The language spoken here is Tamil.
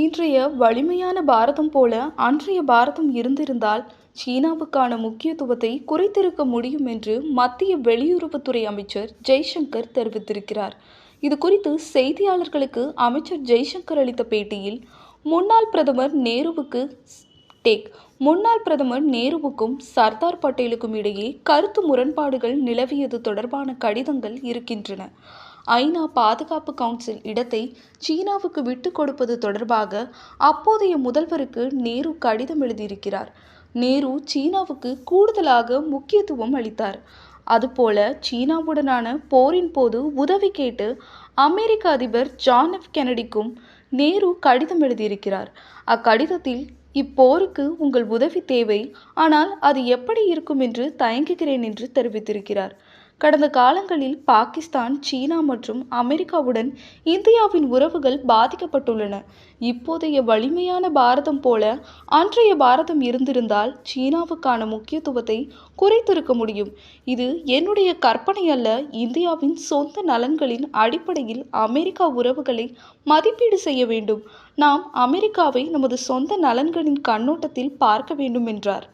இன்றைய வலிமையான பாரதம் போல அன்றைய பாரதம் இருந்திருந்தால் சீனாவுக்கான முக்கியத்துவத்தை குறைத்திருக்க முடியும் என்று மத்திய வெளியுறவுத்துறை அமைச்சர் ஜெய்சங்கர் தெரிவித்திருக்கிறார். இது குறித்து செய்தியாளர்களுக்கு அமைச்சர் ஜெய்சங்கர் அளித்த பேட்டியில் முன்னாள் பிரதமர் நேருவுக்கு டேக் முன்னாள் பிரதமர் நேருவுக்கும் சர்தார் பட்டேலுக்கும் இடையே கருத்து முரண்பாடுகள் நிலவியது தொடர்பான கடிதங்கள் இருக்கின்றன. ஐநா பாதுகாப்பு கவுன்சில் இடத்தை சீனாவுக்கு விட்டுக் கொடுப்பது தொடர்பாக அப்போதைய முதல்வருக்கு நேரு கடிதம் எழுதியிருக்கிறார். நேரு சீனாவுக்கு கூடுதலாக முக்கியத்துவம் அளித்தார். அதுபோல சீனாவுடனான போரின் போது உதவி கேட்டு அமெரிக்க அதிபர் ஜான் எஃப் கெனடிக்கும் நேரு கடிதம் எழுதியிருக்கிறார். அக்கடிதத்தில் இப்போருக்கு உங்கள் உதவி தேவை ஆனால் அது எப்படி இருக்கும் என்று தயங்குகிறேன் என்று தெரிவித்திருக்கிறார். கடந்த காலங்களில் பாகிஸ்தான் சீனா மற்றும் அமெரிக்காவுடன் இந்தியாவின் உறவுகள் பாதிக்கப்பட்டுள்ளன. இப்போதைய வலிமையான பாரதம் போல அன்றைய பாரதம் இருந்திருந்தால் சீனாவுக்கான முக்கியத்துவத்தை குறைத்திருக்க முடியும். இது என்னுடைய கற்பனை அல்ல இந்தியாவின் சொந்த நலன்களின் அடிப்படையில் அமெரிக்கா உறவுகளை மதிப்பீடு செய்ய வேண்டும். நாம் அமெரிக்காவை நமது சொந்த நலன்களின் கண்ணோட்டத்தில் பார்க்க வேண்டும் என்றார்.